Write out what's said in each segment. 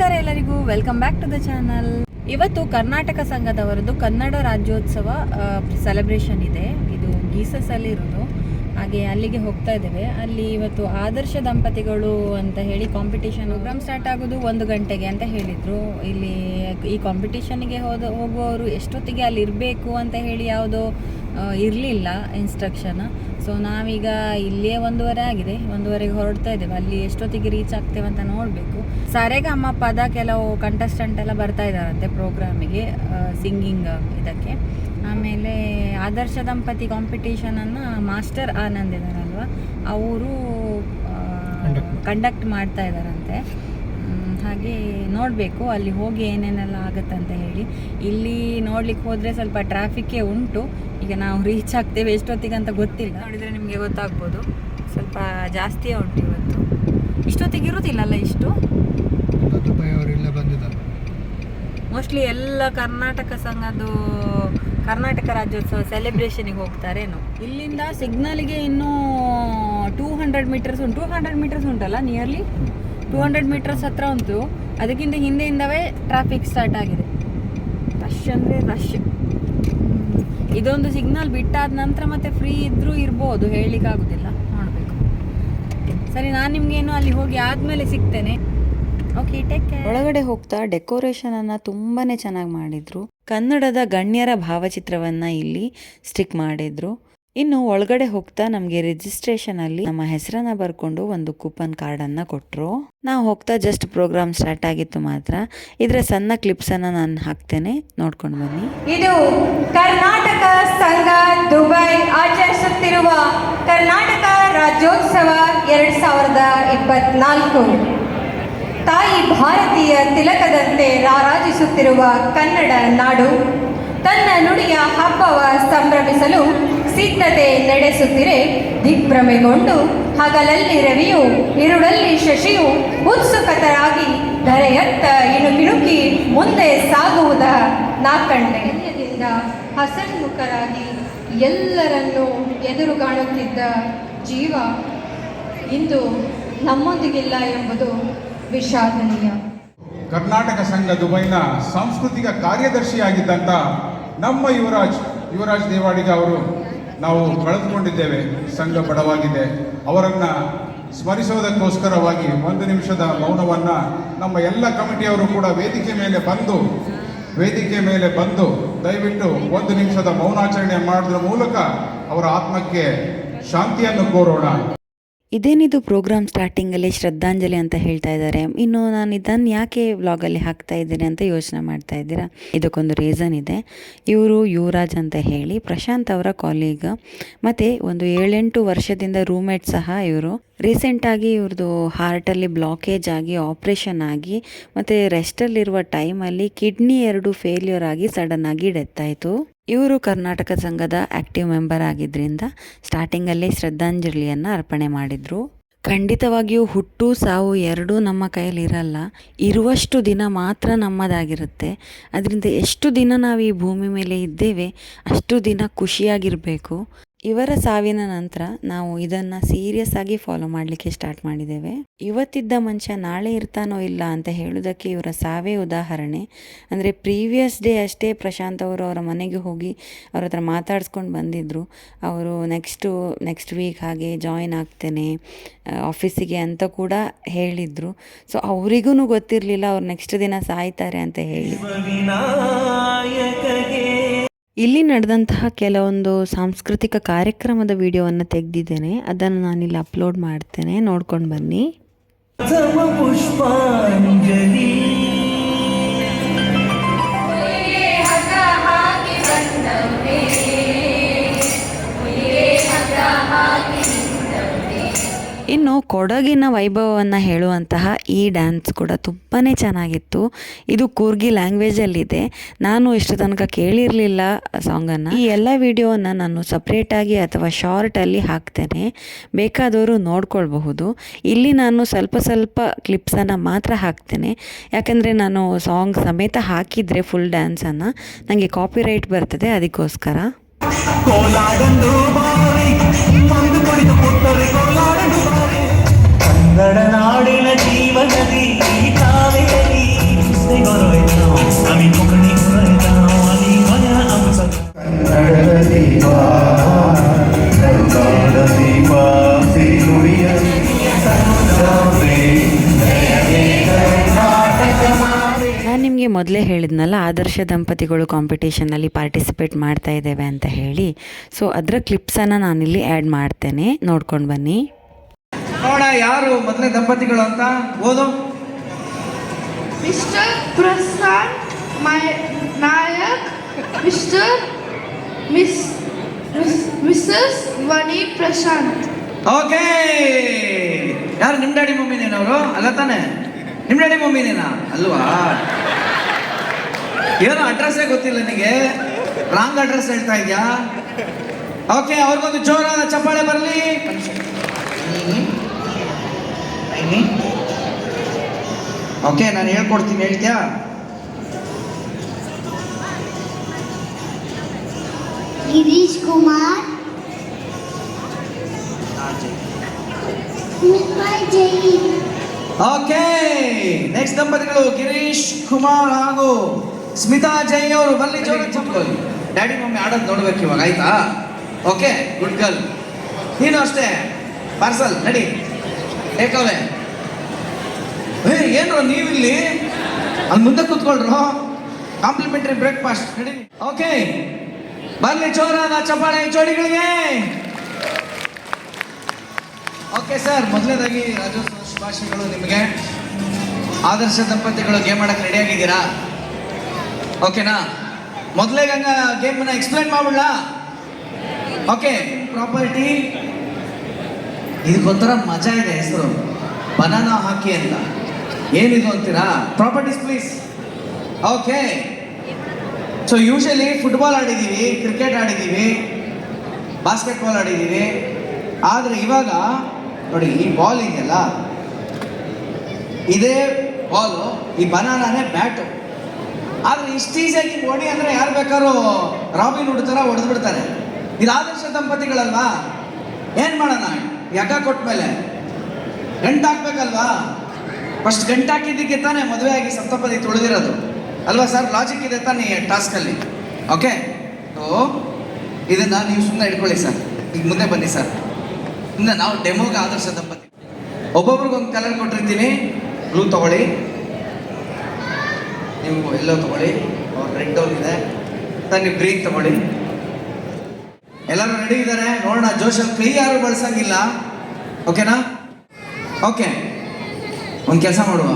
ನಮಸ್ಕಾರ ಎಲ್ಲರಿಗೂ. Welcome back to the channel ಇವತ್ತು ಕರ್ನಾಟಕ ಸಂಘದವರದ್ದು ಕನ್ನಡ ರಾಜ್ಯೋತ್ಸವ ಸೆಲೆಬ್ರೇಷನ್ ಇದೆ. ಇದು ಗೀಸಸ್ ಅಲ್ಲಿ ಇರೋದು ಹಾಗೆ ಅಲ್ಲಿಗೆ ಹೋಗ್ತಾ ಇದ್ದೇವೆ. ಅಲ್ಲಿ ಇವತ್ತು ಆದರ್ಶ ದಂಪತಿಗಳು ಅಂತ ಹೇಳಿ ಕಾಂಪಿಟೇಷನ್ ಪ್ರೋಗ್ರಾಮ್ ಸ್ಟಾರ್ಟ್ ಆಗೋದು ಒಂದು ಗಂಟೆಗೆ ಅಂತ ಹೇಳಿದ್ರು. ಇಲ್ಲಿ ಈ ಕಾಂಪಿಟೇಷನ್ಗೆ ಹೋದ, ಹೋಗುವವರು ಎಷ್ಟೊತ್ತಿಗೆ ಅಲ್ಲಿ ಇರಬೇಕು ಅಂತ ಹೇಳಿ ಯಾವುದೋ ಇರಲಿಲ್ಲ ಇನ್ಸ್ಟ್ರಕ್ಷನ್ ಸೊ ನಾವೀಗ ಇಲ್ಲೇ ಒಂದೂವರೆ ಆಗಿದೆ. ಒಂದೂವರೆಗೆ ಹೊರಡ್ತಾ ಇದ್ದೇವೆ. ಅಲ್ಲಿ ಎಷ್ಟೊತ್ತಿಗೆ ರೀಚ್ ಆಗ್ತೇವೆ ಅಂತ ನೋಡಬೇಕು. ಸಾರೆಗಮ್ಮ ಪದ ಕೆಲವು ಕಂಟೆಸ್ಟೆಂಟ್ ಎಲ್ಲ ಬರ್ತಾ ಇದ್ದಾರಂತೆ ಪ್ರೋಗ್ರಾಮಿಗೆ ಸಿಂಗಿಂಗ್ ಇದಕ್ಕೆ. ಆಮೇಲೆ ಆದರ್ಶ ದಂಪತಿ ಕಾಂಪಿಟೇಷನನ್ನು ಮಾಸ್ಟರ್ ಆನಂದ್ ಇದ್ದಾರಲ್ವ? ಅವರು ಕಂಡಕ್ಟ್ ಮಾಡ್ತಾ ಇದ್ದಾರಂತೆ. ಹಾಗೆ ನೋಡಬೇಕು ಅಲ್ಲಿ ಹೋಗಿ ಏನೇನೆಲ್ಲ ಆಗುತ್ತಂತ ಅಂತ ಹೇಳಿ. ಇಲ್ಲಿ ನೋಡ್ಲಿಕ್ಕೆ ಹೋದರೆ ಸ್ವಲ್ಪ ಟ್ರಾಫಿಕ್ಕೇ ಉಂಟು. ಈಗ ನಾವು ರೀಚ್ ಆಗ್ತೇವೆ ಎಷ್ಟೊತ್ತಿಗೆ ಅಂತ ಗೊತ್ತಿಲ್ಲ. ನೋಡಿದರೆ ನಿಮಗೆ ಗೊತ್ತಾಗ್ಬೋದು. ಸ್ವಲ್ಪ ಜಾಸ್ತಿಯೇ ಉಂಟು ಇವತ್ತು. ಇಷ್ಟೊತ್ತಿಗೆ ಇರೋದಿಲ್ಲಲ್ಲ ಇಷ್ಟು? ಮೋಸ್ಟ್ಲಿ ಎಲ್ಲ ಕರ್ನಾಟಕ ಸಂಘದ್ದು ಕರ್ನಾಟಕ ರಾಜ್ಯೋತ್ಸವ ಸೆಲೆಬ್ರೇಷನಿಗೆ ಹೋಗ್ತಾರೇನು. ಇಲ್ಲಿಂದ ಸಿಗ್ನಲ್ಗೆ ಇನ್ನೂ ಟೂ ಹಂಡ್ರೆಡ್ ಮೀಟರ್ಸ್ ಉಂಟು. ಟೂ ಹಂಡ್ರೆಡ್ ಮೀಟರ್ಸ್ ಉಂಟಲ್ಲ ನಿಯರ್ಲಿ ಟೂ ಹಂಡ್ರೆಡ್ ಮೀಟರ್ಸ್ ಹತ್ರ ಉಂಟು. ಅದಕ್ಕಿಂತ ಹಿಂದೆಯಿಂದವೇ ಟ್ರಾಫಿಕ್ ಸ್ಟಾರ್ಟ್ ಆಗಿದೆ. ರಶ್ ಅಂದರೆ ರಶ್ ಇದೊಂದು ಸಿಗ್ನಲ್ ಬಿಟ್ಟಾದ ನಂತರ ಮತ್ತೆ ಫ್ರೀ ಇದ್ರೂ ಇರ್ಬೋದು, ಹೇಳಲಿಕ್ಕಾಗೋದಿಲ್ಲ. ನೋಡಬೇಕು. ಸರಿ, ನಾನು ನಿಮ್ಗೇನು ಅಲ್ಲಿ ಹೋಗಿ ಆದ್ಮೇಲೆ ಸಿಗ್ತೇನೆ. ಓಕೆ ಟೇಕ್ ಒಳಗಡೆ ಹೋಗ್ತಾ ಡೆಕೋರೇಷನ್ ಅನ್ನ ತುಂಬಾನೇ ಚೆನ್ನಾಗಿ ಮಾಡಿದ್ರು. ಕನ್ನಡದ ಗಣ್ಯರ ಭಾವಚಿತ್ರವನ್ನ ಇಲ್ಲಿ ಸ್ಟಿಕ್ ಮಾಡಿದ್ರು. ಇನ್ನು ಒಳಗಡೆ ಹೋಗ್ತಾ ನಮಗೆ ರಿಜಿಸ್ಟ್ರೇಷನ್ ಅಲ್ಲಿ ನಮ್ಮ ಹೆಸರನ್ನ ಬರ್ಕೊಂಡು ಒಂದು ಕೂಪನ್ ಕಾರ್ಡ್ ಅನ್ನ ಕೊಟ್ರು. ನಾವು ಹೋಗ್ತಾ ಜಸ್ಟ್ ಪ್ರೋಗ್ರಾಮ್ ಸ್ಟಾರ್ಟ್ ಆಗಿತ್ತು ಮಾತ್ರ. ಇದರ ಸಣ್ಣ ಕ್ಲಿಪ್ಸ್ ಅನ್ನ ನಾನು ಹಾಕ್ತೇನೆ. ನೋಡ್ಕೊಂಡು ಬನ್ನಿ. ಇದು ಕರ್ನಾಟಕ ಸಂಘ ದುಬೈ ಆಚರಿಸುತ್ತಿರುವ ಕರ್ನಾಟಕ ರಾಜ್ಯೋತ್ಸವ ಎರಡ್ ಸಾವಿರದ ಇಪ್ಪತ್ನಾಲ್ಕು. ತಾಯಿ ಭಾರತೀಯ ತಿಲಕದಂತೆ ರಾರಾಜಿಸುತ್ತಿರುವ ಕನ್ನಡ ನಾಡು, ತನ್ನ ನುಡಿಯ ಹಬ್ಬವ ಸಂಭ್ರಮಿಸಲು ಸಿದ್ಧತೆ ನಡೆಸುತ್ತಿರೆ, ದಿಗ್ಭ್ರಮೆಗೊಂಡು ಹಗಲಲ್ಲಿ ರವಿಯು ಇರುಳಲ್ಲಿ ಶಶಿಯು ಉತ್ಸುಕತರಾಗಿ ಧರೆಯತ್ತ ಇಣುಕಿಣುಕಿ ಮುಂದೆ ಸಾಗುವುದ ನಾಕಂಡೆ ಧೈರ್ಯದಿಂದ ಹಸನ್ಮುಖರಾಗಿ ಎಲ್ಲರನ್ನೂ ಎದುರು ಕಾಣುತ್ತಿದ್ದ ಜೀವ ಇಂದು ನಮ್ಮೊಂದಿಗಿಲ್ಲ ಎಂಬುದು ವಿಷಾದನೀಯ. ಕರ್ನಾಟಕ ಸಂಘ ದುಬೈನ ಸಾಂಸ್ಕೃತಿಕ ಕಾರ್ಯದರ್ಶಿಯಾಗಿದ್ದಂಥ ನಮ್ಮ ಯುವರಾಜ್ ಯುವರಾಜ್ ದೇವಾಡಿಗ ಅವರು ನಾವು ಕಳೆದುಕೊಂಡಿದ್ದೇವೆ. ಸಂಘ ಬಡವಾಗಿದೆ. ಅವರನ್ನು ಸ್ಮರಿಸೋದಕ್ಕೋಸ್ಕರವಾಗಿ ಒಂದು ನಿಮಿಷದ ಮೌನವನ್ನು ನಮ್ಮ ಎಲ್ಲ ಕಮಿಟಿಯವರು ಕೂಡ ವೇದಿಕೆ ಮೇಲೆ ಬಂದು, ವೇದಿಕೆ ಮೇಲೆ ಬಂದು ದಯವಿಟ್ಟು ಒಂದು ನಿಮಿಷದ ಮೌನಾಚರಣೆ ಮಾಡೋದ್ರ ಮೂಲಕ ಅವರ ಆತ್ಮಕ್ಕೆ ಶಾಂತಿಯನ್ನು ಕೋರೋಣ. ಇದೇನಿದು ಪ್ರೋಗ್ರಾಮ್ ಸ್ಟಾರ್ಟಿಂಗಲ್ಲಿ ಶ್ರದ್ಧಾಂಜಲಿ ಅಂತ ಹೇಳ್ತಾ ಇದ್ದಾರೆ. ಇನ್ನು ನಾನು ಇದನ್ನು ಯಾಕೆ ವ್ಲಾಗಲ್ಲಿ ಹಾಕ್ತಾ ಇದ್ದೀನಿ ಅಂತ ಯೋಚನೆ ಮಾಡ್ತಾ ಇದ್ದೀರಾ? ಇದಕ್ಕೊಂದು ರೀಸನ್ ಇದೆ. ಇವರು ಯುವರಾಜ್ ಅಂತ ಹೇಳಿ, ಪ್ರಶಾಂತ್ ಅವರ ಕಾಲೀಗ್ ಮತ್ತು ಒಂದು ಏಳೆಂಟು ವರ್ಷದಿಂದ ರೂಮ್ಮೇಟ್ ಸಹ ಇವರು. ರೀಸೆಂಟಾಗಿ ಇವ್ರದ್ದು ಹಾರ್ಟಲ್ಲಿ ಬ್ಲಾಕೇಜ್ ಆಗಿ ಆಪ್ರೇಷನ್ ಆಗಿ, ಮತ್ತು ರೆಸ್ಟಲ್ಲಿರುವ ಟೈಮಲ್ಲಿ ಕಿಡ್ನಿ ಎರಡು ಫೇಲ್ಯೂರ್ ಆಗಿ ಸಡನ್ ಆಗಿ ಡೆತ್ ಆಯಿತು. ಇವರು ಕರ್ನಾಟಕ ಸಂಘದ ಆಕ್ಟಿವ್ ಮೆಂಬರ್ ಆಗಿದ್ದರಿಂದ ಸ್ಟಾರ್ಟಿಂಗಲ್ಲಿ ಶ್ರದ್ಧಾಂಜಲಿಯನ್ನು ಅರ್ಪಣೆ ಮಾಡಿದರು. ಖಂಡಿತವಾಗಿಯೂ ಹುಟ್ಟು ಸಾವು ಎರಡೂ ನಮ್ಮ ಕೈಯಲ್ಲಿರಲ್ಲ ಇರುವಷ್ಟು ದಿನ ಮಾತ್ರ ನಮ್ಮದಾಗಿರುತ್ತೆ. ಅದರಿಂದ ಎಷ್ಟು ದಿನ ನಾವು ಈ ಭೂಮಿ ಮೇಲೆ ಇದ್ದೇವೆ, ಅಷ್ಟು ದಿನ ಖುಷಿಯಾಗಿರಬೇಕು. ಇವರ ಸಾವಿನ ನಂತರ ನಾವು ಇದನ್ನು ಸೀರಿಯಸ್ ಆಗಿ ಫಾಲೋ ಮಾಡಲಿಕ್ಕೆ ಸ್ಟಾರ್ಟ್ ಮಾಡಿದ್ದೇವೆ. ಇವತ್ತಿದ್ದ ಮನುಷ್ಯ ನಾಳೆ ಇರ್ತಾನೋ ಇಲ್ಲ ಅಂತ ಹೇಳೋದಕ್ಕೆ ಇವರ ಸಾವೇ ಉದಾಹರಣೆ. ಅಂದರೆ ಪ್ರೀವಿಯಸ್ ಡೇ ಅಷ್ಟೇ ಪ್ರಶಾಂತ್ ಅವರು ಅವರ ಮನೆಗೆ ಹೋಗಿ ಅವ್ರ ಹತ್ರ ಮಾತಾಡಿಸ್ಕೊಂಡು ಬಂದಿದ್ದರು ಅವರು ನೆಕ್ಸ್ಟು ನೆಕ್ಸ್ಟ್ ವೀಕ್ ಹಾಗೆ ಜಾಯಿನ್ ಆಗ್ತೇನೆ ಆಫೀಸಿಗೆ ಅಂತ ಕೂಡ ಹೇಳಿದರು. ಸೊ ಅವರಿಗೂ ಗೊತ್ತಿರಲಿಲ್ಲ, ಅವ್ರು ನೆಕ್ಸ್ಟ್ ದಿನ ಸಾಯ್ತಾರೆ ಅಂತ ಹೇಳಿ. ಇಲ್ಲಿ ನಡೆದಂತಹ ಕೆಲವೊಂದು ಸಾಂಸ್ಕೃತಿಕ ಕಾರ್ಯಕ್ರಮದ ವಿಡಿಯೋವನ್ನು ತೆಗೆದಿದ್ದೇನೆ. ಅದನ್ನು ನಾನಿಲ್ಲಿ ಅಪ್ಲೋಡ್ ಮಾಡ್ತೇನೆ. ನೋಡ್ಕೊಂಡು ಬನ್ನಿ. ಇನ್ನು ಕೊಡಗಿನ ವೈಭವವನ್ನು ಹೇಳುವಂತಹ ಈ ಡ್ಯಾನ್ಸ್ ಕೂಡ ತುಂಬಾ ಚೆನ್ನಾಗಿತ್ತು. ಇದು ಕೂರ್ಗಿ ಲ್ಯಾಂಗ್ವೇಜಲ್ಲಿದೆ ನಾನು ಇಷ್ಟು ತನಕ ಕೇಳಿರಲಿಲ್ಲ ಸಾಂಗನ್ನು ಈ ಎಲ್ಲ ವಿಡಿಯೋವನ್ನು ನಾನು ಸಪ್ರೇಟಾಗಿ ಅಥವಾ ಶಾರ್ಟಲ್ಲಿ ಹಾಕ್ತೇನೆ. ಬೇಕಾದವರು ನೋಡ್ಕೊಳ್ಬಹುದು. ಇಲ್ಲಿ ನಾನು ಸ್ವಲ್ಪ ಸ್ವಲ್ಪ ಕ್ಲಿಪ್ಸನ್ನು ಮಾತ್ರ ಹಾಕ್ತೇನೆ. ಯಾಕಂದರೆ ನಾನು ಸಾಂಗ್ ಸಮೇತ ಹಾಕಿದರೆ ಫುಲ್ ಡ್ಯಾನ್ಸನ್ನು ನನಗೆ ಕಾಪಿರೈಟ್ ಬರ್ತದೆ, ಅದಕ್ಕೋಸ್ಕರ. ಕಡನಾಡಿನ ಜೀವನದಿ ನಾನು ನಿಮಗೆ ಮೊದಲೇ ಹೇಳಿದ್ನಲ್ಲ ಆದರ್ಶ ದಂಪತಿಗಳು ಕಾಂಪಿಟೇಷನಲ್ಲಿ ಪಾರ್ಟಿಸಿಪೇಟ್ ಮಾಡ್ತಾ ಇದ್ದೇವೆ ಅಂತ ಹೇಳಿ. ಸೊ ಅದರ ಕ್ಲಿಪ್ಸನ್ನು ನಾನಿಲ್ಲಿ ಆ್ಯಡ್ ಮಾಡ್ತೇನೆ. ನೋಡ್ಕೊಂಡು ಬನ್ನಿ. ನೋಡ ಯಾರು ಮೊದಲನೇ ದಂಪತಿಗಳು ಅಂತ ಓದು. ಮಿಸ್ಟರ್ ಪ್ರಸಾದ್ ಮೈ Nayak mister miss Mrs Vani Prashant. Okay ಯಾರು ನಿಮ್ ಡ್ಯಾಡಿ ಮಮ್ಮಿನೇನವರು ಅಲ್ಲ ತಾನೆ. ನಿಮ್ ಡ್ಯಾಡಿ ಮಮ್ಮಿನೇನಾ ಅಲ್ವಾ? ಏನೋ ಅಡ್ರೆಸ್ಸೇ ಗೊತ್ತಿಲ್ಲ ನಿನಗೆ. ರಾಂಗ್ ಅಡ್ರೆಸ್ ಹೇಳ್ತಾ ಇದೆಯಾ? ಓಕೆ ಅವ್ರಿಗೊಂದು ಜೋರಾದ ಚಪ್ಪಾಳೆ ಬರಲಿ. ಓಕೆ ನಾನು ಹೇಳ್ಕೊಡ್ತೀನಿ ಹೇಳ್ತೀಯಾ? ಗಿರೀಶ್ ಕುಮಾರ್. ಓಕೆ ನೆಕ್ಸ್ಟ್ ದಂಪತಿಗಳು ಗಿರೀಶ್ ಕುಮಾರ್ ಹಾಗೂ ಸ್ಮಿತಾ ಜೈ ಅವರು. ಬಲ್ಲಿ ಜೋರ ಚಪ್ಕೊಳ್ಳಿ ಡ್ಯಾಡಿ ಮಮ್ಮಿ ಆಡೋದು ನೋಡ್ಬೇಕು ಇವಾಗ ಆಯ್ತಾ? ಓಕೆ ಗುಡ್ ಗರ್ಲ್ ನೀನು ಅಷ್ಟೇ. ಪಾರ್ಸಲ್ ನಡಿ ಏಕವೇ ಏ, ಏನ್ರೋ ನೀವಿಲ್ಲಿ? ಅಲ್ಲಿ ಮುಂದೆ ಕೂತ್ಕೊಳ್ರು? ಕಾಂಪ್ಲಿಮೆಂಟರಿ ಬ್ರೇಕ್ಫಾಸ್ಟ್ ನಡಿ ಓಕೆ ಬನ್ನಿ ಚೋರಾದ ಚಪ್ಪಾಳೆ ಚೋಡಿಗಳಿಗೆ ಓಕೆ ಸರ್ ಮೊದಲನೇದಾಗಿ ರಾಜೋತ್ಸವ ಶುಭಾಶಯಗಳು ನಿಮಗೆ. ಆದರ್ಶ ದಂಪತಿಗಳು ಗೇಮ್ ಆಡಕ್ಕೆ ರೆಡಿ ಆಗಿದ್ದೀರಾ? ಓಕೆನಾ ಮೊದಲೇ ಗಂಗ ಗೇಮನ್ನ ಎಕ್ಸ್ಪ್ಲೈನ್ ಮಾಡ್ಬಿಡ್ಲಾ? ಓಕೆ ಪ್ರಾಪರ್ಟಿ ಇದಕ್ಕೊಂಥರ ಮಜಾ ಇದೆ ಹೆಸರು. ಬನಾನಾ ಹಾಕಿ ಅಂತ. ಏನಿದು ಅಂತೀರಾ? Properties please okay so usually football ಆಡಿದ್ದೀವಿ cricket ಆಡಿದ್ದೀವಿ ಬಾಸ್ಕೆಟ್ಬಾಲ್ ಆಡಿದ್ದೀವಿ ಆದರೆ ಇವಾಗ, ನೋಡಿ, ಈ ಬಾಲ್ ಇದೆಯಲ್ಲ, ಇದೇ ಬಾಲು ಈ ಬನಾನಾನೇ ಬ್ಯಾಟು ಆದರೆ ಇಷ್ಟು ಈಸಿಯಾಗಿ ಓಡಿ ಅಂದರೆ ಯಾರು ಬೇಕಾದ್ರೂ ರಾಬಿನ್ ಹುಡ್ತಾರ ಹೊಡೆದ್ಬಿಡ್ತಾರೆ. ಹೊಡೆದು ಬಿಡ್ತಾರೆ ಇದು ಆದರ್ಶ ದಂಪತಿಗಳಲ್ವಾ? ಏನು ಮಾಡೋಣ? ಯಗ ಕೊಟ್ಟ ಮೇಲೆ? ಗಂಟು ಹಾಕ್ಬೇಕಲ್ವಾ ಫಸ್ಟ್ ಗಂಟು ಹಾಕಿದ್ದಕ್ಕೆ ತಾನೇ ಮದುವೆ ಆಗಿ ಸಪ್ತಪದಿ ತುಳಿದಿರೋದು. ಅಲ್ವಾ ಸರ್ ಲಾಜಿಕ್ ಇದೆ ತಾನೇ ಟಾಸ್ಕಲ್ಲಿ ಓಕೆ ಸೊ ಇದನ್ನ ನೀವು ಸುಮ್ಮನೆ ಇಟ್ಕೊಳ್ಳಿ ಸರ್ ಈಗ ಮುಂದೆ ಬನ್ನಿ ಸರ್ ಇನ್ನು ನಾವು ಡೆಮೋಗೆ ಆದರ್ಶ ದಂಪತಿ. ಒಬ್ಬೊಬ್ರಿಗೆ ಒಂದು ಕಲರ್ ಕೊಟ್ಟಿರ್ತೀನಿ. ಬ್ಲೂ ತಗೊಳ್ಳಿ. ನೀವು ಎಲ್ಲೋ ತಗೊಳ್ಳಿ. ಅವ್ರು ರೆಡ್ ಇದೆ. ನೀವು ಗ್ರೀನ್ ತಗೊಳ್ಳಿ. ಎಲ್ಲರೂ ರೆಡಿ ಇದ್ದಾರೆ? ನೋಡೋಣ. ಜೋಶಲ್ಲಿ ಕೈ ಯಾರು ಬಳಸಂಗಿಲ್ಲ. ಓಕೆನಾ ಓಕೆ ಒಂದು ಕೆಲಸ ಮಾಡುವ.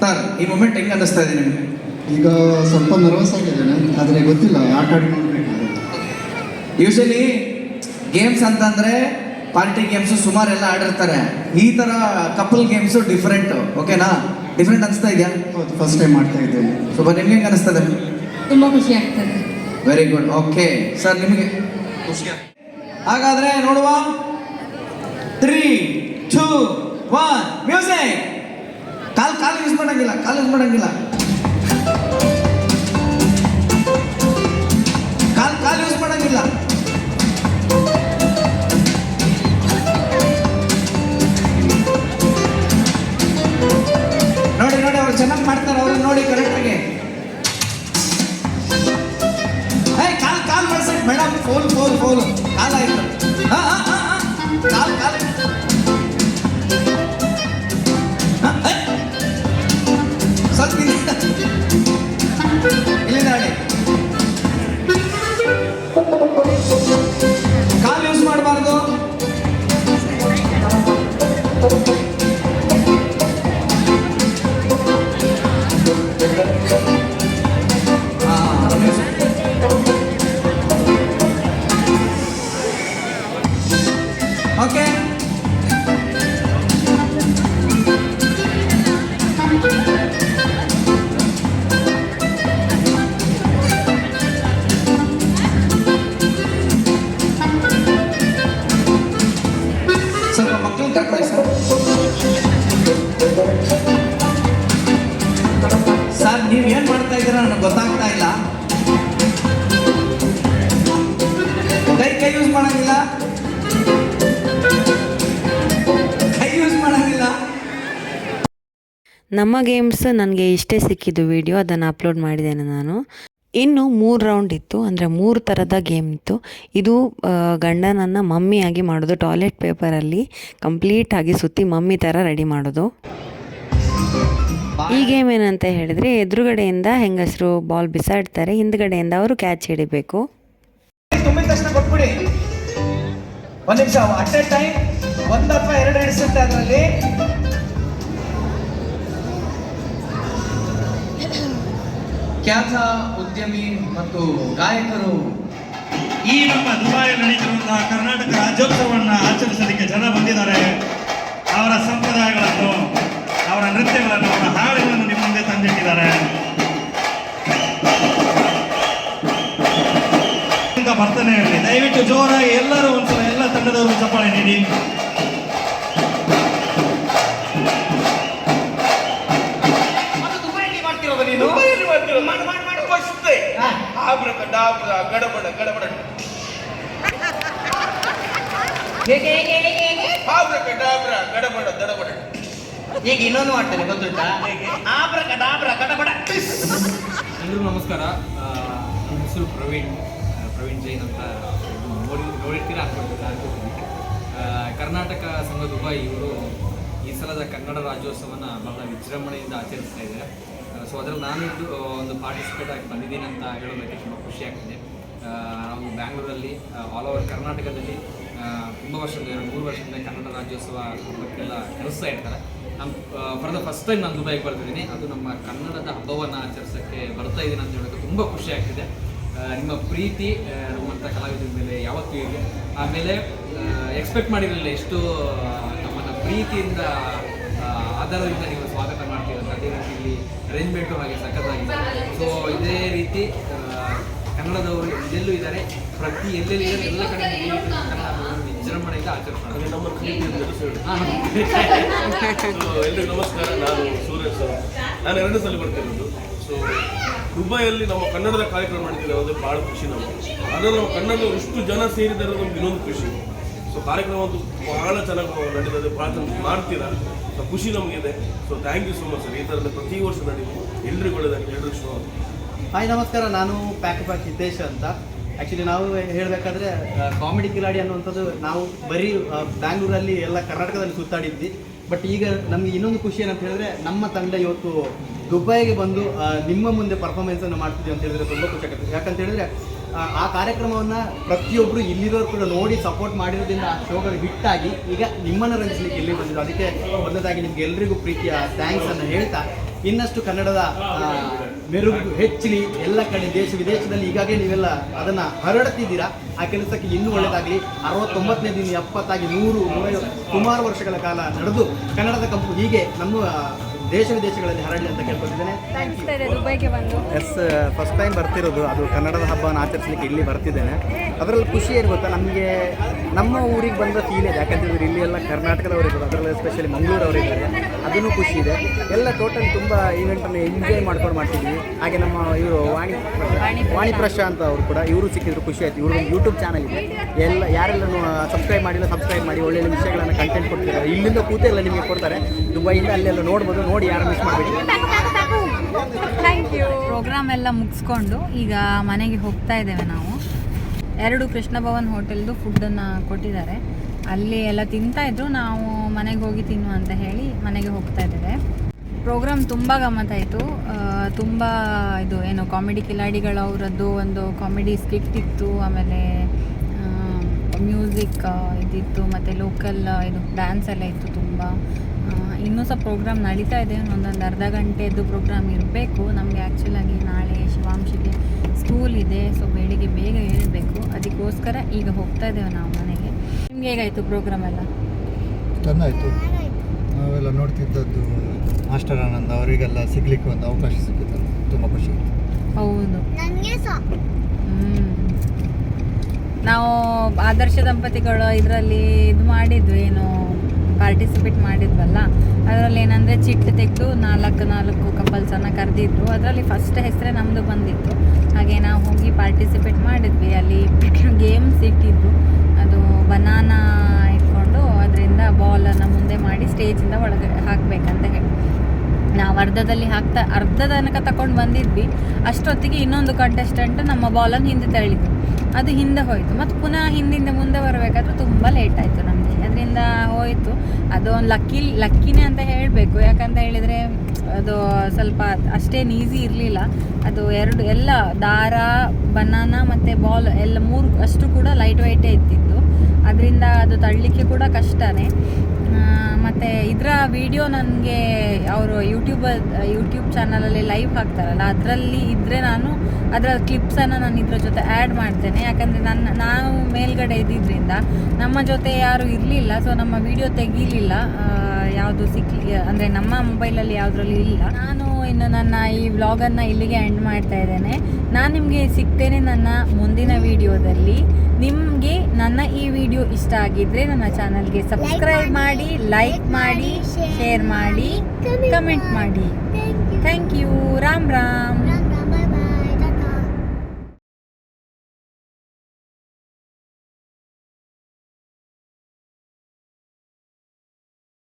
ಸರ್ ಈ ಮೂಮೆಂಟ್ ಹೆಂಗೆ ಅನ್ನಿಸ್ತಾ ಇದೆ ನಿಮಗೆ? ಈಗ ಸ್ವಲ್ಪ ನರ್ವಸ್ ಆಗಿದ್ದೇನೆ ಆದರೆ ಗೊತ್ತಿಲ್ಲ ಆಟ ಆಡಿ ನೋಡಬೇಕು. ಯೂಶಲಿ ಗೇಮ್ಸ್ ಅಂತಂದರೆ ಪಾರ್ಟಿ ಗೇಮ್ಸು ಸುಮಾರೆಲ್ಲ ಆಡಿರ್ತಾರೆ. ಈ ಥರ ಕಪಲ್ ಗೇಮ್ಸು ಡಿಫ್ರೆಂಟು ಓಕೆನಾ ಡಿಫ್ರೆಂಟ್ ಅನಿಸ್ತಾ ಇದೆಯಾ? ಹೌದು ಫಸ್ಟ್ ಟೈಮ್ ಮಾಡ್ತಾ ಇದ್ದೇನೆ. ಸ್ವಲ್ಪ ನಿಮ್ಗೆ ಹೆಂಗೆ ಅನಿಸ್ತದೆ ತುಂಬ ಖುಷಿ ಆಗ್ತದೆ. ವೆರಿ ಗುಡ್ ಓಕೆ ಸರ್ ನಿಮಗೆ ಹಾಗಾದ್ರೆ ನೋಡುವ. ತ್ರೀ ಟೂ ಒನ್ ಮ್ಯೂಸಿಕ್ ಕಾಲ್, ಕಾಲು ಯೂಸ್ ಮಾಡಂಗಿಲ್ಲ, ಕಾಲು ಯೂಸ್ ಮಾಡಂಗಿಲ್ಲ. ಕಾಲ್, ಕಾಲು ಯೂಸ್ ಮಾಡಂಗಿಲ್ಲ. ನೋಡಿ ನೋಡಿ, ಅವ್ರು ಚೆನ್ನಾಗಿ ಮಾಡ್ತಾರೆ, ಅವ್ರು ನೋಡಿ ಕರೆಕ್ಟಾಗಿ ಕರ್ಕೊಳ್ಳಿ ಸರ್ ಸರ್ ನೀವು ಏನು ಮಾಡ್ತಾ ಇದ್ದೀರಾ ನನಗೆ ಗೊತ್ತಾಗ್ತಾ ಇಲ್ಲ ಕೈ ಕೈ ಯೂಸ್ ಮಾಡಂಗಿಲ್ಲ ಕೈ ಯೂಸ್ ಮಾಡಂಗಿಲ್ಲ ನಮ್ಮ ಗೇಮ್ಸ್ ನನಗೆ ಇಷ್ಟೇ ಸಿಕ್ಕಿದ್ದು ವಿಡಿಯೋ ಅದನ್ನು ಅಪ್ಲೋಡ್ ಮಾಡಿದ್ದೇನೆ ನಾನು ಇನ್ನು ಮೂರು ರೌಂಡ್ ಇತ್ತು, ಅಂದರೆ ಮೂರು ಥರದ ಗೇಮ್ ಇತ್ತು. ಇದು ಗಂಡನನ್ನು ಮಮ್ಮಿಯಾಗಿ ಮಾಡೋದು. ಟಾಯ್ಲೆಟ್ ಪೇಪರಲ್ಲಿ ಕಂಪ್ಲೀಟಾಗಿ ಸುತ್ತಿ ಮಮ್ಮಿ ಥರ ರೆಡಿ ಮಾಡೋದು. ಈ ಗೇಮ್ ಏನಂತ ಹೇಳಿದ್ರೆ, ಎದುರುಗಡೆಯಿಂದ ಹೆಂಗಸರು ಬಾಲ್ ಬಿಸಾಡ್ತಾರೆ, ಹಿಂದ್ಗಡೆಯಿಂದ ಅವರು ಕ್ಯಾಚ್ ಹಿಡಿಬೇಕು. ಒಂದು ಉದ್ಯಮಿ ಮತ್ತು ಗಾಯಕರು ಈ ನಮ್ಮ ದುಬಾಯಲ್ಲಿ ನಡೀತಿರುವಂತಹ ಕರ್ನಾಟಕ ರಾಜ್ಯೋತ್ಸವವನ್ನು ಆಚರಿಸಲಿಕ್ಕೆ ಜನ ಬಂದಿದ್ದಾರೆ. ಅವರ ಸಂಪ್ರದಾಯಗಳನ್ನು, ಅವರ ನೃತ್ಯಗಳನ್ನು, ಅವರ ಹಾಡುಗಳನ್ನು ನಿಮ್ಮ ಮುಂದೆ ತಂದಿಟ್ಟಿದ್ದಾರೆ. ಬರ್ತಾನೆ ಹೇಳಿ ದಯವಿಟ್ಟು ಜೋರಾಗಿ ಎಲ್ಲರೂ ಒಂದ್ಸಲ ಎಲ್ಲ ತಂಡದವರು ಚಪ್ಪಾಳೆ ನೀಡಿ. ಆಬ್ರಕ ಡಾಬ್ರ ಗಡಬಡ ಗಡಬಡ. ಆಬ್ರಕ ಡಾಬ್ರ ಗಡಬಡ ದಡಬಡ. ಈಗ ಇನ್ನೊಂದು ಮಾಡ್ತೇನೆ ಗೊತ್ತುಂಟಾ? ಆಬ್ರಕ ಡಾಬ್ರ ಗಡಬಡ. ಎಲ್ರಿಗೂ ನಮಸ್ಕಾರ. ನನ್ನ ಹೆಸರು ಪ್ರವೀಣ್. ಪ್ರವೀಣ್ ಜೈನ್ ಅಂತ ನೋಡಿ ನೋಡಿರ್ತೀರಾ? ಕರ್ನಾಟಕ ಸಂಘ ದುಬೈ ಇವರು ಈ ಸಲದ ಕನ್ನಡ ರಾಜ್ಯೋತ್ಸವನ ಬಹಳ ವಿಜೃಂಭಣೆಯಿಂದ ಆಚರಿಸ್ತಾ ಇದ್ದಾರೆ. ಸೊ ಅದರಲ್ಲಿ ನಾನು ಒಂದು ಪಾರ್ಟಿಸಿಪೇಟ್ ಆಗಿ ಬಂದಿದ್ದೀನಿ ಅಂತ ಹೇಳೋದಕ್ಕೆ ತುಂಬ ಖುಷಿ ಆಗ್ತಿದೆ. ನಾವು ಬ್ಯಾಂಗ್ಳೂರಲ್ಲಿ ಆಲ್ ಓವರ್ ಕರ್ನಾಟಕದಲ್ಲಿ ತುಂಬ ವರ್ಷದ ಎರಡು ಮೂರು ವರ್ಷದಿಂದ ಕನ್ನಡ ರಾಜ್ಯೋತ್ಸವ ಹಬ್ಬಕ್ಕೆಲ್ಲ ಕೆಲಸ ಇರ್ತಾರೆ. ನಾನು ಫಾರ್ ದ ಫಸ್ಟ್ ಟೈಮ್ ನಾನು ದುಬೈಗೆ ಬರ್ತಿದ್ದೀನಿ. ಅದು ನಮ್ಮ ಕನ್ನಡದ ಹಬ್ಬವನ್ನು ಆಚರಿಸೋಕ್ಕೆ ಬರ್ತಾ ಇದ್ದೀನಿ ಅಂತ ಹೇಳೋಕ್ಕೆ ತುಂಬ ಖುಷಿ ಆಗ್ತಿದೆ. ನಿಮ್ಮ ಪ್ರೀತಿ ನಮ್ಮಂಥ ಕಲಾವಿದರ ಮೇಲೆ ಯಾವತ್ತೂ ಇದೆ ಆಮೇಲೆ ಎಕ್ಸ್ಪೆಕ್ಟ್ ಮಾಡಿರಲಿಲ್ಲ ಎಷ್ಟು ನಮ್ಮನ್ನು ಪ್ರೀತಿಯಿಂದ ಆಧಾರದಿಂದ ನೀವು ಸ್ವಾಗತ ಮಾಡ್ತೀರಂತ ಅದೇ ರೀತಿ ಇಲ್ಲಿ ಅರೇಂಜ್ಮೆಂಟು ಹಾಗೆ ಸಖತ್ತಾಗಿದೆ. ಸೊ ಇದೇ ರೀತಿ ಕನ್ನಡದವರು ಎಲ್ಲೆಲ್ಲೂ ಇದ್ದಾರೆ. ಪ್ರತಿ ಎಲ್ಲೆಲ್ಲಿ ಎಲ್ಲ ಕಡೆ ವಿಜೃಂಭಣೆಯಿಂದ ಆಚರಿಸ್ತಾರೆ ಎಲ್ರಿಗೂ ನಮಸ್ಕಾರ. ನಾನು ಸೂರ್ಯ ಸರ್ ನಾನು ಎರಡು ಸಲ ಬರ್ತಿರೋದು. ಸೊ ದುಬೈಯಲ್ಲಿ ನಮ್ಮ ಕನ್ನಡದ ಕಾರ್ಯಕ್ರಮ ಮಾಡಿದ್ದೀವಿ ಅಂದರೆ ಭಾಳ ಖುಷಿ ನಮಗೆ. ಅದರಲ್ಲಿ ನಮ್ಮ ಕನ್ನಡದವರು ಇಷ್ಟು ಜನ ಸೇರಿದ್ದಾರೆ ನಮ್ಗೆ ಇನ್ನೊಂದು ಖುಷಿ. ಸೊ ಕಾರ್ಯಕ್ರಮ ಅಂತೂ ಬಹಳ ಚೆನ್ನಾಗಿ ನಡೀತದೆ ಚೆನ್ನಾಗಿ ಮಾಡ್ತೀರಾ? ಸೊ ಖುಷಿ ನಮಗಿದೆ. So thank you so much sir ಈ ಥರದ ಪ್ರತಿ ವರ್ಷ ನಡೀತು ಎಲ್ರಿಗೂ ಒಳ್ಳೆದಾಗಿ ಎಲ್ರಿಗೂ ಶುಭ ಹಾಯ್, ನಮಸ್ಕಾರ. ನಾನು ಪ್ಯಾಕ್ ಪ್ಯಾಕ್ ಹಿತೇಶ್ ಅಂತ. ಆ್ಯಕ್ಚುಲಿ ನಾವು ಹೇಳಬೇಕಾದ್ರೆ ಕಾಮಿಡಿ ಕಿಲಾಡಿ ಅನ್ನುವಂಥದ್ದು ನಾವು ಬರೀ ಬ್ಯಾಂಗ್ಳೂರಲ್ಲಿ ಎಲ್ಲ ಕರ್ನಾಟಕದಲ್ಲಿ ಸುತ್ತಾಡಿದ್ವಿ. ಬಟ್ ಈಗ ನಮಗೆ ಇನ್ನೊಂದು ಖುಷಿ ಏನಂತ ಹೇಳಿದ್ರೆ, ನಮ್ಮ ತಂಡ ಇವತ್ತು ದುಬೈಗೆ ಬಂದು ನಿಮ್ಮ ಮುಂದೆ ಪರ್ಫಾರ್ಮೆನ್ಸನ್ನು ಮಾಡ್ತಿದ್ವಿ ಅಂತ ಹೇಳಿದ್ರೆ ತುಂಬ ಖುಷಿ ಆಗುತ್ತೆ ಯಾಕಂತ ಹೇಳಿದ್ರೆ ಆ, ಕಾರ್ಯಕ್ರಮವನ್ನು ಪ್ರತಿಯೊಬ್ಬರು ಇಲ್ಲಿರೋರು ಕೂಡ ನೋಡಿ ಸಪೋರ್ಟ್ ಮಾಡಿರೋದ್ರಿಂದ ಆ ಶೋಗಳು ಹಿಟ್ಟಾಗಿ ಈಗ ನಿಮ್ಮನ್ನು ರಂಜಿಸಲಿಕ್ಕೆ ಇಲ್ಲಿ ಬಂದಿದ್ರು ಅದಕ್ಕೆ ಮೊದಲದಾಗಿ ನಿಮ್ಗೆ ಎಲ್ರಿಗೂ ಪ್ರೀತಿಯ ಥ್ಯಾಂಕ್ಸ್ ಅನ್ನು ಹೇಳ್ತಾ ಇನ್ನಷ್ಟು ಕನ್ನಡದ ಮೆರುಗು ಹೆಚ್ಚಲಿ ಎಲ್ಲ ಕಡೆ ದೇಶ ವಿದೇಶದಲ್ಲಿ ಈಗಾಗಲೇ ನೀವೆಲ್ಲ ಅದನ್ನು ಹರಡ್ತಿದ್ದೀರಾ? ಆ ಕೆಲಸಕ್ಕೆ ಇನ್ನೂ ಒಳ್ಳೆಯದಾಗಲಿ ಅರವತ್ತೊಂಬತ್ತನೇ ದಿನ ಎಪ್ಪತ್ತಾಗಿ ನೂರು ಸುಮಾರು ವರ್ಷಗಳ ಕಾಲ ನಡೆದು ಕನ್ನಡದ ಕಂಪು ಹೀಗೆ ನಮ್ಮ ದೇಶ ವಿದೇಶಗಳಲ್ಲಿ ಹರಡಲಿ ಅಂತ ಕೇಳ್ಕೊಂಡಿದ್ದೇನೆ ದುಬೈಗೆ ಬಂದು. ಎಸ್ ಫಸ್ಟ್ ಟೈಮ್ ಬರ್ತಿರೋದು ಅದು ಕನ್ನಡದ ಹಬ್ಬವನ್ನು ಆಚರಿಸಲಿಕ್ಕೆ ಇಲ್ಲಿ ಬರ್ತಿದ್ದೇನೆ. ಅದರಲ್ಲಿ ಖುಷಿ ಏನು ಗೊತ್ತಾ? ನಮಗೆ ನಮ್ಮ ಊರಿಗೆ ಬಂದ ಫೀಲ್ ಇದೆ. ಯಾಕಂತ ಇಲ್ಲಿ ಎಲ್ಲ ಕರ್ನಾಟಕದವರು ಇದ್ದಾರೆ ಅದರಲ್ಲಿ ಎಸ್ಪೆಷಲಿ ಮಂಗಳೂರವರು ಇದ್ದಾರೆ ಅದನ್ನು ಖುಷಿ ಇದೆ. ಎಲ್ಲ ಟೋಟಲ್ ತುಂಬ ಈವೆಂಟನ್ನು ಎಂಜಾಯ್ ಮಾಡ್ಕೊಂಡು ಮಾಡ್ತಿದ್ವಿ ಹಾಗೆ ನಮ್ಮ ಇವರು ವಾಣಿ ವಾಣಿ ಪ್ರಶಾಂತ್. ಅವರು ಕೂಡ ಇವರು ಸಿಕ್ಕಿದ್ರು ಖುಷಿ ಆಯ್ತು. ಇವರು ಯೂಟ್ಯೂಬ್ ಚಾನಲ್ ಇದೆ. ಎಲ್ಲ ಯಾರೆಲ್ಲ ಸಬ್ಸ್ಕ್ರೈಬ್ ಮಾಡಿಲ್ಲ ಸಬ್ಸ್ಕ್ರೈಬ್ ಮಾಡಿ ಒಳ್ಳೊಳ್ಳೆ ವಿಷಯಗಳನ್ನು ಕಂಟೆಂಟ್ ಕೊಡ್ತಿದ್ದಾರೆ. ಇಲ್ಲಿಂದ ಕೂತೆ ಎಲ್ಲ ನಿಮಗೆ ಕೊಡ್ತಾರೆ. ದುಬೈಯಿಂದ ಅಲ್ಲೆಲ್ಲ ನೋಡ್ಬೋದು ನೋಡಿ ಯಾರು ಮಿಸ್ ಯು ಪ್ರೋಗ್ರಾಮ್ ಎಲ್ಲ ಮುಗಿಸ್ಕೊಂಡು ಈಗ ಮನೆಗೆ ಹೋಗ್ತಾ ಇದ್ದೇವೆ ನಾವು. ಎರಡು ಕೃಷ್ಣ ಭವನ್ ಹೋಟೆಲ್ದು ಫುಡ್ಡನ್ನು ಕೊಟ್ಟಿದ್ದಾರೆ. ಅಲ್ಲಿ ಎಲ್ಲ ತಿಂತಾ ಇದ್ರು, ನಾವು ಮನೆಗೆ ಹೋಗಿ ತಿನ್ನು ಅಂತ ಹೇಳಿ ಮನೆಗೆ ಹೋಗ್ತಾ ಇದ್ದೇವೆ. ಪ್ರೋಗ್ರಾಮ್ ತುಂಬ ಗಮ್ಮತ್ತಾಯಿತು ತುಂಬ ಇದು ಏನು ಕಾಮಿಡಿ ಕಿಲಾಡಿಗಳವರದ್ದು ಒಂದು ಕಾಮಿಡಿ ಸ್ಕಿಟ್ ಇತ್ತು, ಆಮೇಲೆ ಮ್ಯೂಸಿಕ್ ಇದಿತ್ತು, ಮತ್ತು ಲೋಕಲ್ ಇದು ಡ್ಯಾನ್ಸ್ ಎಲ್ಲ ಇತ್ತು ತುಂಬ. ಇನ್ನೂ ಸಹ ಪ್ರೋಗ್ರಾಮ್ ನಡೀತಾ ಇದೆ. ಒಂದೊಂದು ಅರ್ಧ ಗಂಟೆದು ಪ್ರೋಗ್ರಾಮ್ ಇರಬೇಕು. ನಮಗೆ ಆ್ಯಕ್ಚುಲಾಗಿ ನಾಳೆ ಶಿವಾಂಶಿಗೆ ಸ್ಕೂಲ್ ಇದೆ ಸೊ ಬೆಳಿಗ್ಗೆ ಬೇಗ ಹೇಳಬೇಕು ಅದಕ್ಕೋಸ್ಕರ ಈಗ ಹೋಗ್ತಾ ಇದ್ದೇವೆ ನಾವು ಮನೆಗೆ. ನಿಮ್ಗೆ ಹೇಗಾಯಿತು ಪ್ರೋಗ್ರಾಮ್ ಎಲ್ಲ? ಚೆನ್ನಾಯಿತು. ನಾವೆಲ್ಲ ನೋಡ್ತಿದ್ದದ್ದು ಮಾಸ್ಟರ್ ಆನಂದ್ ಅವರಿಗೆಲ್ಲ ಸಿಗ್ಲಿಕ್ಕೆ ಒಂದು ಅವಕಾಶ ಸಿಕ್ಕಿತ್ತು ತುಂಬ ಖುಷಿ ಹೌದು. ನಾವು ಆದರ್ಶ ದಂಪತಿಗಳು ಇದರಲ್ಲಿ ಇದು ಮಾಡಿದ್ವಿ ಏನು ಪಾರ್ಟಿಸಿಪೇಟ್ ಮಾಡಿದ್ವಲ್ಲ? ಅದರಲ್ಲಿ ಏನಂದರೆ ಚಿಟ್ಟು ತೆಗೆದು ನಾಲ್ಕು ನಾಲ್ಕು ಕಪಲ್ಸನ್ನು ಕರೆದಿದ್ರು. ಅದರಲ್ಲಿ ಫಸ್ಟ್ ಹೆಸರೇ ನಮ್ಮದು ಬಂದಿತ್ತು. ಹಾಗೆ ನಾವು ಹೋಗಿ ಪಾರ್ಟಿಸಿಪೇಟ್ ಮಾಡಿದ್ವಿ. ಅಲ್ಲಿ ಗೇಮ್ಸ್ ಇಟ್ಟಿದ್ರು. ಅದು ಬನಾನಾ ಇಟ್ಕೊಂಡು ಅದರಿಂದ ಬಾಲನ್ನು ಮುಂದೆ ಮಾಡಿ ಸ್ಟೇಜಿಂದ ಒಳಗೆ ಹಾಕಬೇಕಂತ ಹೇಳಿ. ನಾವು ಅರ್ಧದಲ್ಲಿ ಹಾಕ್ತಾ, ಅರ್ಧ ತನಕ ತಗೊಂಡು ಬಂದಿದ್ವಿ. ಅಷ್ಟೊತ್ತಿಗೆ ಇನ್ನೊಂದು ಕಂಟೆಸ್ಟೆಂಟ್ ನಮ್ಮ ಬಾಲನ್ನು ಹಿಂದೆ ತಳ್ಳಿದ್ರು. ಅದು ಹಿಂದೆ ಹೋಯಿತು. ಮತ್ತು ಪುನಃ ಹಿಂದಿಂದ ಮುಂದೆ ಬರಬೇಕಾದ್ರೆ ತುಂಬ ಲೇಟ್ ಆಯಿತು ನಮಗೆ. ಅದರಿಂದ ಹೋಯಿತು. ಅದು ಒಂದು ಲಕ್ಕಿ, ಲಕ್ಕಿನೇ ಅಂತ ಹೇಳಬೇಕು. ಯಾಕಂತ ಹೇಳಿದರೆ ಅದು ಸ್ವಲ್ಪ ಅಷ್ಟೇನು ಈಸಿ ಇರಲಿಲ್ಲ. ಅದು ಎರಡು, ಎಲ್ಲ ದಾರ ಬನಾನ ಮತ್ತು ಬಾಲ್ ಎಲ್ಲ ಮೂರು, ಅಷ್ಟು ಕೂಡ ಲೈಟ್ ವೈಟೇ ಇತ್ತಿತ್ತು ಅದರಿಂದ ಅದು ತಳ್ಳಲಿಕ್ಕೆ ಕೂಡ ಕಷ್ಟನೇ. ಮತ್ತು ಇದರ ವಿಡಿಯೋ ನನಗೆ ಅವರು ಯೂಟ್ಯೂಬ್ ಯೂಟ್ಯೂಬ್ ಚಾನಲಲ್ಲಿ ಲೈವ್ ಹಾಕ್ತಾರಲ್ಲ, ಅದರಲ್ಲಿ ಇದ್ದರೆ ನಾನು ಅದರ ಕ್ಲಿಪ್ಸನ್ನು ನಾನು ಇದರ ಜೊತೆ ಆ್ಯಡ್ ಮಾಡ್ತೇನೆ. ಯಾಕಂದರೆ ನನ್ನ, ನಾವು ಮೇಲ್ಗಡೆ ಇದ್ದಿದ್ದರಿಂದ ನಮ್ಮ ಜೊತೆ ಯಾರೂ ಇರಲಿಲ್ಲ ಸೊ ನಮ್ಮ ವಿಡಿಯೋ ತೆಗೀಲಿಲ್ಲ. ಯಾವುದು ಸಿಕ್ಕಿ ಅಂದರೆ ನಮ್ಮ ಮೊಬೈಲಲ್ಲಿ ಯಾವುದ್ರಲ್ಲಿ ಇಲ್ಲ. ನಾನು ಇನ್ನು ನನ್ನ ಈ ವ್ಲಾಗನ್ನು ಇಲ್ಲಿಗೆ ಎಂಡ್ ಮಾಡ್ತಾ ಇದ್ದೇನೆ. ನಾನು ನಿಮಗೆ ಸಿಗ್ತೇನೆ ನನ್ನ ಮುಂದಿನ ವಿಡಿಯೋದಲ್ಲಿ ನಿಮಗೆ ನನ್ನ ಈ ವಿಡಿಯೋ ಇಷ್ಟ ಆಗಿದ್ರೆ ನನ್ನ ಚಾನಲ್ಗೆ ಸಬ್ಸ್ಕ್ರೈಬ್ ಮಾಡಿ ಲೈಕ್ ಮಾಡಿ ಶೇರ್ ಮಾಡಿ ಕಮೆಂಟ್ ಮಾಡಿ. Thank you Ram Ram